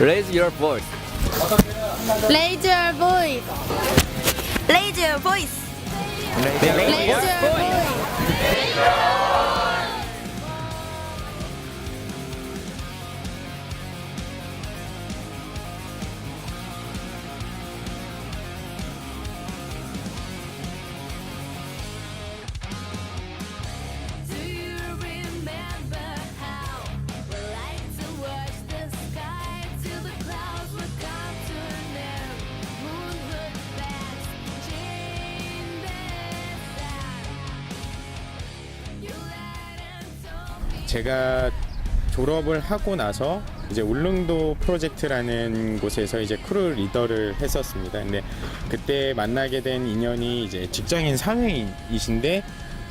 Raise your voice. Raise your voice. Raise your voice. 제가 졸업을 하고 나서 이제 울릉도 프로젝트라는 곳에서 이제 크루 리더를 했었습니다. 근데 그때 만나게 된 인연이 이제 직장인 사회이신데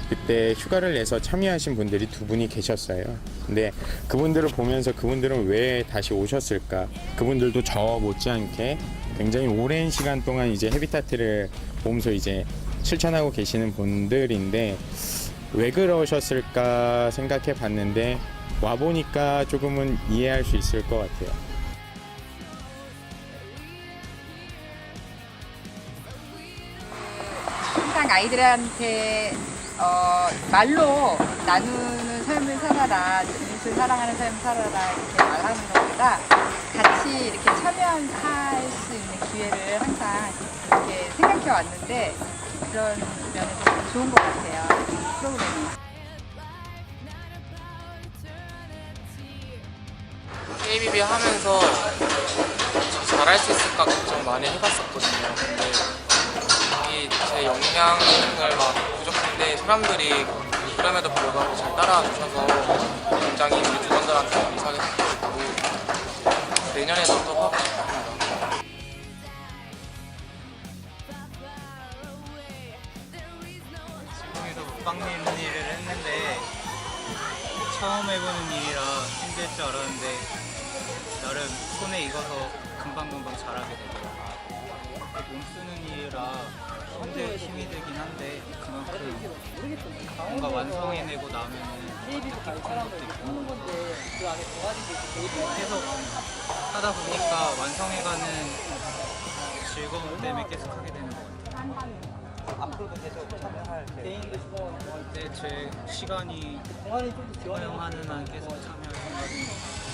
그때 휴가를 내서 참여하신 분들이 두 분이 계셨어요. 근데 그분들을 보면서 그분들은 왜 다시 오셨을까? 그분들도 저 못지않게 굉장히 오랜 시간 동안 이제 헤비타트를 보면서 이제 실천하고 계시는 분들인데 왜 그러셨을까 생각해 봤는데 와 보니까 조금은 이해할 수 있을 것 같아요. 항상 아이들한테 어, 말로 나누는 삶을 살아라, 이웃을 사랑하는 삶을 살아라 이렇게 말하는 것보다 같이 이렇게 참여할 수 있는 기회를 항상 이렇게 생각해 왔는데 그런 면에서 참 좋은 것 같아요. 이 프로그램이. KBB 하면서 저 잘할 수 있을까 걱정 많이 해봤었거든요. 근데 이제 역량을 막 부족한데 사람들이 그럼에도 불구하고 잘 따라와 주셔서 굉장히 우리 직원들한테 감사하게 생각하고 내년에도 또 하고 싶습니 먹방님 일을 했는데 처음 해보는 일이라 힘들 줄 알았는데 나름 손에 익어서 금방금방 잘하게 되더라고요. 몸 쓰는 일이라 힘들, 힘이 들긴 한데 그만큼 뭔가 완성해내고 나면은 뜻깊은 계속 하다 보니까 완성해가는 즐거움 때문에 계속 하게 되는 것 같아요. 앞으로도 계속 참여할 때. 네, 제 시간이 허용하는 한 계속 참여할 생각입니다.